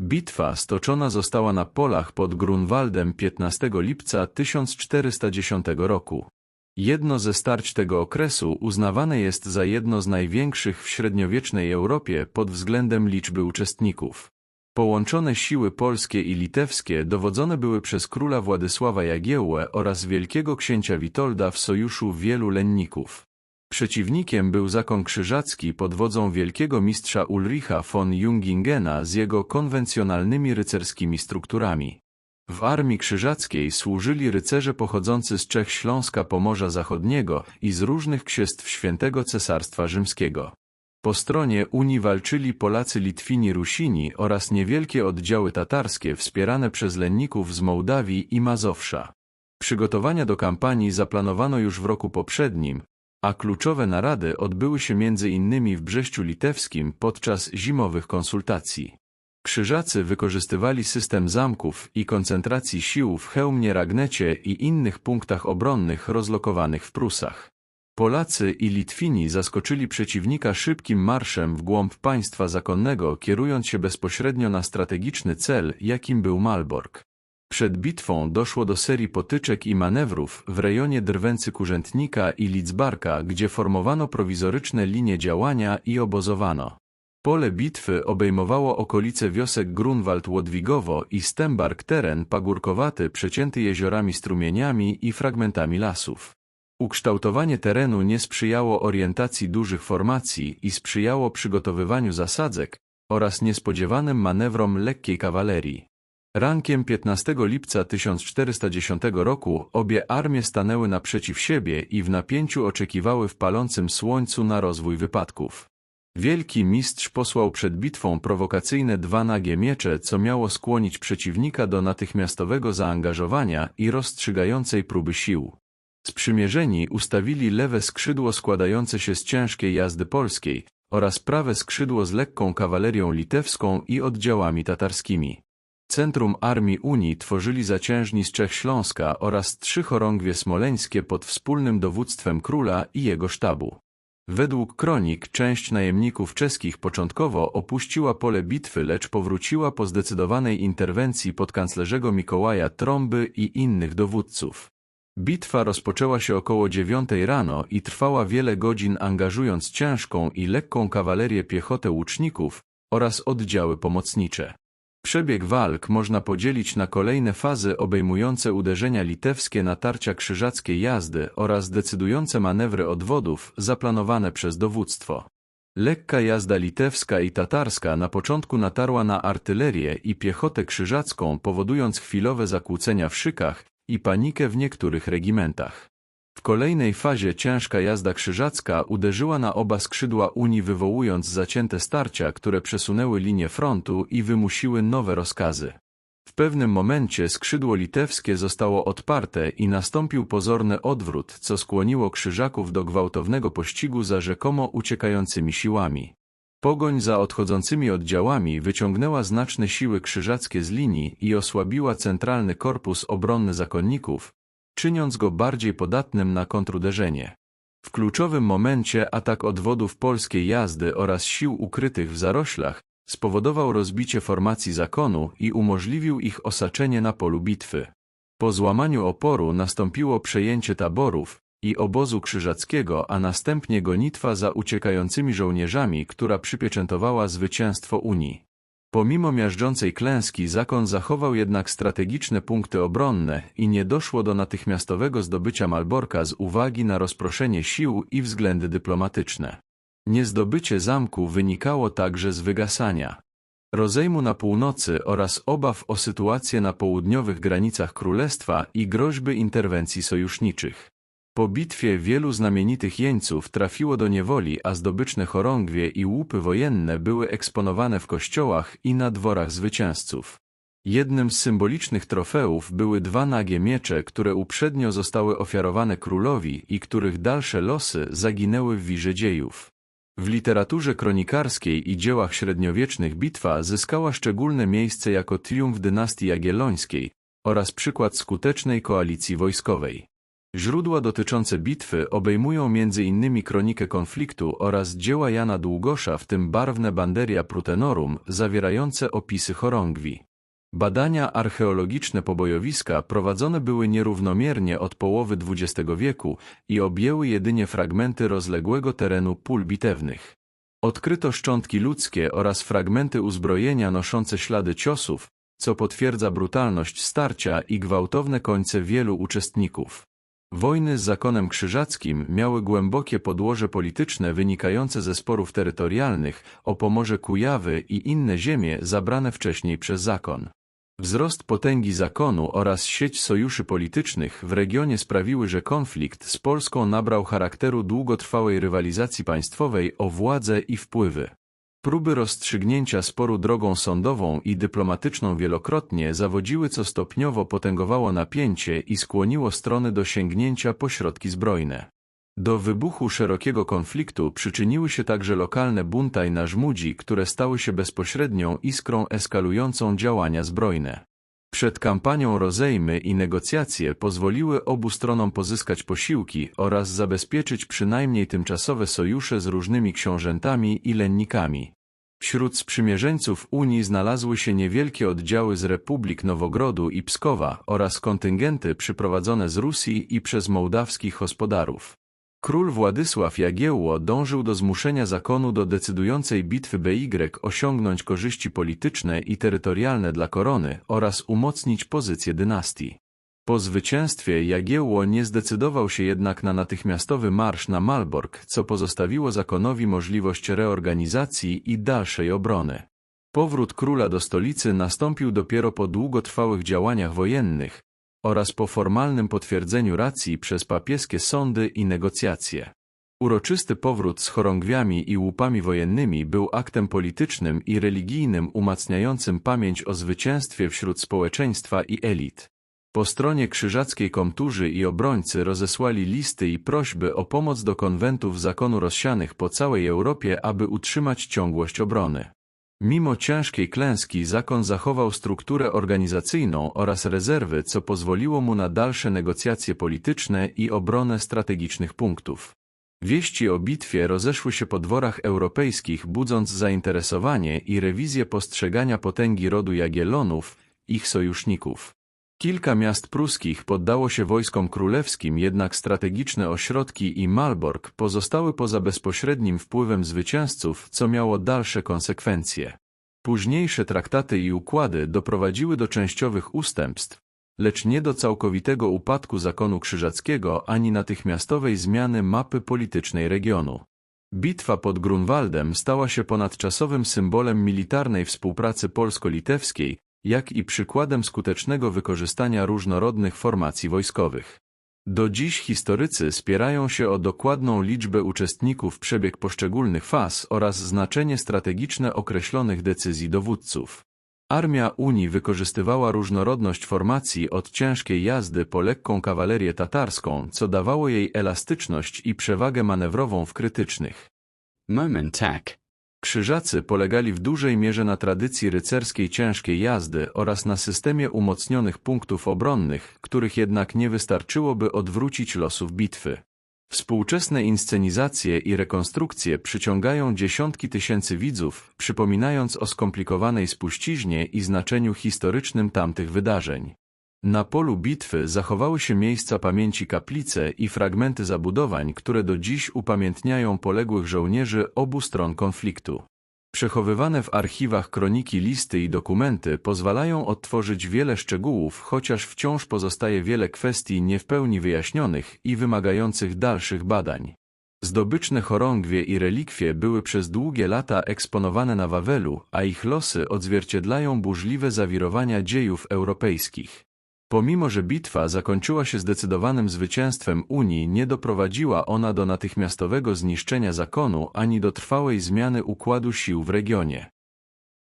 Bitwa stoczona została na polach pod Grunwaldem 15 lipca 1410 roku. Jedno ze starć tego okresu uznawane jest za jedno z największych w średniowiecznej Europie pod względem liczby uczestników. Połączone siły polskie i litewskie dowodzone były przez króla Władysława Jagiełłę oraz wielkiego księcia Witolda w sojuszu wielu lenników. Przeciwnikiem był zakon krzyżacki pod wodzą wielkiego mistrza Ulricha von Jungingena z jego konwencjonalnymi rycerskimi strukturami. W armii krzyżackiej służyli rycerze pochodzący z Czech Śląska Pomorza Zachodniego i z różnych księstw Świętego Cesarstwa Rzymskiego. Po stronie Unii walczyli Polacy Litwini Rusini oraz niewielkie oddziały tatarskie wspierane przez lenników z Mołdawii i Mazowsza. Przygotowania do kampanii zaplanowano już w roku poprzednim, a kluczowe narady odbyły się między innymi w Brześciu Litewskim podczas zimowych konsultacji. Krzyżacy wykorzystywali system zamków i koncentracji sił w Chełmie Ragnecie i innych punktach obronnych rozlokowanych w Prusach. Polacy i Litwini zaskoczyli przeciwnika szybkim marszem w głąb państwa zakonnego, kierując się bezpośrednio na strategiczny cel, jakim był Malbork. Przed bitwą doszło do serii potyczek i manewrów w rejonie Drwęcy Kurzętnika i Lidzbarka, gdzie formowano prowizoryczne linie działania i obozowano. Pole bitwy obejmowało okolice wiosek Grunwald-Łodwigowo i Stembark teren pagórkowaty przecięty jeziorami strumieniami i fragmentami lasów. Ukształtowanie terenu nie sprzyjało orientacji dużych formacji i sprzyjało przygotowywaniu zasadzek oraz niespodziewanym manewrom lekkiej kawalerii. Rankiem 15 lipca 1410 roku obie armie stanęły naprzeciw siebie i w napięciu oczekiwały w palącym słońcu na rozwój wypadków. Wielki mistrz posłał przed bitwą prowokacyjne dwa nagie miecze, co miało skłonić przeciwnika do natychmiastowego zaangażowania i rozstrzygającej próby sił. Sprzymierzeni ustawili lewe skrzydło składające się z ciężkiej jazdy polskiej oraz prawe skrzydło z lekką kawalerią litewską i oddziałami tatarskimi. Centrum Armii Unii tworzyli zaciężni z Czech Śląska oraz trzy chorągwie smoleńskie pod wspólnym dowództwem króla i jego sztabu. Według kronik część najemników czeskich początkowo opuściła pole bitwy, lecz powróciła po zdecydowanej interwencji podkanclerzego Mikołaja Trąby i innych dowódców. Bitwa rozpoczęła się około dziewiątej rano i trwała wiele godzin angażując ciężką i lekką kawalerię piechotę łuczników oraz oddziały pomocnicze. Przebieg walk można podzielić na kolejne fazy obejmujące uderzenia litewskie, natarcia krzyżackie jazdy oraz decydujące manewry odwodów zaplanowane przez dowództwo. Lekka jazda litewska i tatarska na początku natarła na artylerię i piechotę krzyżacką, powodując chwilowe zakłócenia w szykach i panikę w niektórych regimentach. W kolejnej fazie ciężka jazda krzyżacka uderzyła na oba skrzydła Unii wywołując zacięte starcia, które przesunęły linię frontu i wymusiły nowe rozkazy. W pewnym momencie skrzydło litewskie zostało odparte i nastąpił pozorny odwrót, co skłoniło krzyżaków do gwałtownego pościgu za rzekomo uciekającymi siłami. Pogoń za odchodzącymi oddziałami wyciągnęła znaczne siły krzyżackie z linii i osłabiła centralny korpus obronny zakonników, czyniąc go bardziej podatnym na kontruderzenie. W kluczowym momencie atak odwodów polskiej jazdy oraz sił ukrytych w zaroślach spowodował rozbicie formacji zakonu i umożliwił ich osaczenie na polu bitwy. Po złamaniu oporu nastąpiło przejęcie taborów i obozu krzyżackiego, a następnie gonitwa za uciekającymi żołnierzami, która przypieczętowała zwycięstwo Unii. Pomimo miażdżącej klęski zakon zachował jednak strategiczne punkty obronne i nie doszło do natychmiastowego zdobycia Malborka z uwagi na rozproszenie sił i względy dyplomatyczne. Niezdobycie zamku wynikało także z wygasania rozejmu na północy oraz obaw o sytuację na południowych granicach królestwa i groźby interwencji sojuszniczych. Po bitwie wielu znamienitych jeńców trafiło do niewoli, a zdobyczne chorągwie i łupy wojenne były eksponowane w kościołach i na dworach zwycięzców. Jednym z symbolicznych trofeów były dwa nagie miecze, które uprzednio zostały ofiarowane królowi i których dalsze losy zaginęły w wirze dziejów. W literaturze kronikarskiej i dziełach średniowiecznych bitwa zyskała szczególne miejsce jako triumf dynastii jagiellońskiej oraz przykład skutecznej koalicji wojskowej. Źródła dotyczące bitwy obejmują m.in. kronikę konfliktu oraz dzieła Jana Długosza, w tym barwne Banderia Prutenorum, zawierające opisy chorągwi. Badania archeologiczne pobojowiska prowadzone były nierównomiernie od połowy XX wieku i objęły jedynie fragmenty rozległego terenu pól bitewnych. Odkryto szczątki ludzkie oraz fragmenty uzbrojenia noszące ślady ciosów, co potwierdza brutalność starcia i gwałtowne końce wielu uczestników. Wojny z zakonem krzyżackim miały głębokie podłoże polityczne wynikające ze sporów terytorialnych o Pomorze Kujawy i inne ziemie zabrane wcześniej przez zakon. Wzrost potęgi zakonu oraz sieć sojuszy politycznych w regionie sprawiły, że konflikt z Polską nabrał charakteru długotrwałej rywalizacji państwowej o władzę i wpływy. Próby rozstrzygnięcia sporu drogą sądową i dyplomatyczną wielokrotnie zawodziły, co stopniowo potęgowało napięcie i skłoniło strony do sięgnięcia po środki zbrojne. Do wybuchu szerokiego konfliktu przyczyniły się także lokalne buntaj na Żmudzi, które stały się bezpośrednią iskrą eskalującą działania zbrojne. Przed kampanią rozejmy i negocjacje pozwoliły obu stronom pozyskać posiłki oraz zabezpieczyć przynajmniej tymczasowe sojusze z różnymi książętami i lennikami. Wśród sprzymierzeńców Unii znalazły się niewielkie oddziały z Republik Nowogrodu i Pskowa oraz kontyngenty przyprowadzone z Rusji i przez mołdawskich gospodarów. Król Władysław Jagiełło dążył do zmuszenia zakonu do decydującej bitwy BY osiągnąć korzyści polityczne i terytorialne dla korony oraz umocnić pozycję dynastii. Po zwycięstwie Jagiełło nie zdecydował się jednak na natychmiastowy marsz na Malbork, co pozostawiło zakonowi możliwość reorganizacji i dalszej obrony. Powrót króla do stolicy nastąpił dopiero po długotrwałych działaniach wojennych, oraz po formalnym potwierdzeniu racji przez papieskie sądy i negocjacje. Uroczysty powrót z chorągwiami i łupami wojennymi był aktem politycznym i religijnym umacniającym pamięć o zwycięstwie wśród społeczeństwa i elit. Po stronie krzyżackiej komturzy i obrońcy rozesłali listy i prośby o pomoc do konwentów zakonu rozsianych po całej Europie, aby utrzymać ciągłość obrony. Mimo ciężkiej klęski zakon zachował strukturę organizacyjną oraz rezerwy, co pozwoliło mu na dalsze negocjacje polityczne i obronę strategicznych punktów. Wieści o bitwie rozeszły się po dworach europejskich, budząc zainteresowanie i rewizję postrzegania potęgi rodu Jagiellonów, ich sojuszników. Kilka miast pruskich poddało się wojskom królewskim, jednak strategiczne ośrodki i Malbork pozostały poza bezpośrednim wpływem zwycięzców, co miało dalsze konsekwencje. Późniejsze traktaty i układy doprowadziły do częściowych ustępstw, lecz nie do całkowitego upadku zakonu krzyżackiego ani natychmiastowej zmiany mapy politycznej regionu. Bitwa pod Grunwaldem stała się ponadczasowym symbolem militarnej współpracy polsko-litewskiej, jak i przykładem skutecznego wykorzystania różnorodnych formacji wojskowych. Do dziś historycy spierają się o dokładną liczbę uczestników, przebieg poszczególnych faz oraz znaczenie strategiczne określonych decyzji dowódców. Armia Unii wykorzystywała różnorodność formacji od ciężkiej jazdy po lekką kawalerię tatarską, co dawało jej elastyczność i przewagę manewrową w krytycznych. Moment tak. Krzyżacy polegali w dużej mierze na tradycji rycerskiej ciężkiej jazdy oraz na systemie umocnionych punktów obronnych, których jednak nie wystarczyło, by odwrócić losów bitwy. Współczesne inscenizacje i rekonstrukcje przyciągają dziesiątki tysięcy widzów, przypominając o skomplikowanej spuściźnie i znaczeniu historycznym tamtych wydarzeń. Na polu bitwy zachowały się miejsca pamięci kaplice i fragmenty zabudowań, które do dziś upamiętniają poległych żołnierzy obu stron konfliktu. Przechowywane w archiwach kroniki listy i dokumenty pozwalają odtworzyć wiele szczegółów, chociaż wciąż pozostaje wiele kwestii nie w pełni wyjaśnionych i wymagających dalszych badań. Zdobyczne chorągwie i relikwie były przez długie lata eksponowane na Wawelu, a ich losy odzwierciedlają burzliwe zawirowania dziejów europejskich. Pomimo, że bitwa zakończyła się zdecydowanym zwycięstwem Unii, nie doprowadziła ona do natychmiastowego zniszczenia zakonu ani do trwałej zmiany układu sił w regionie.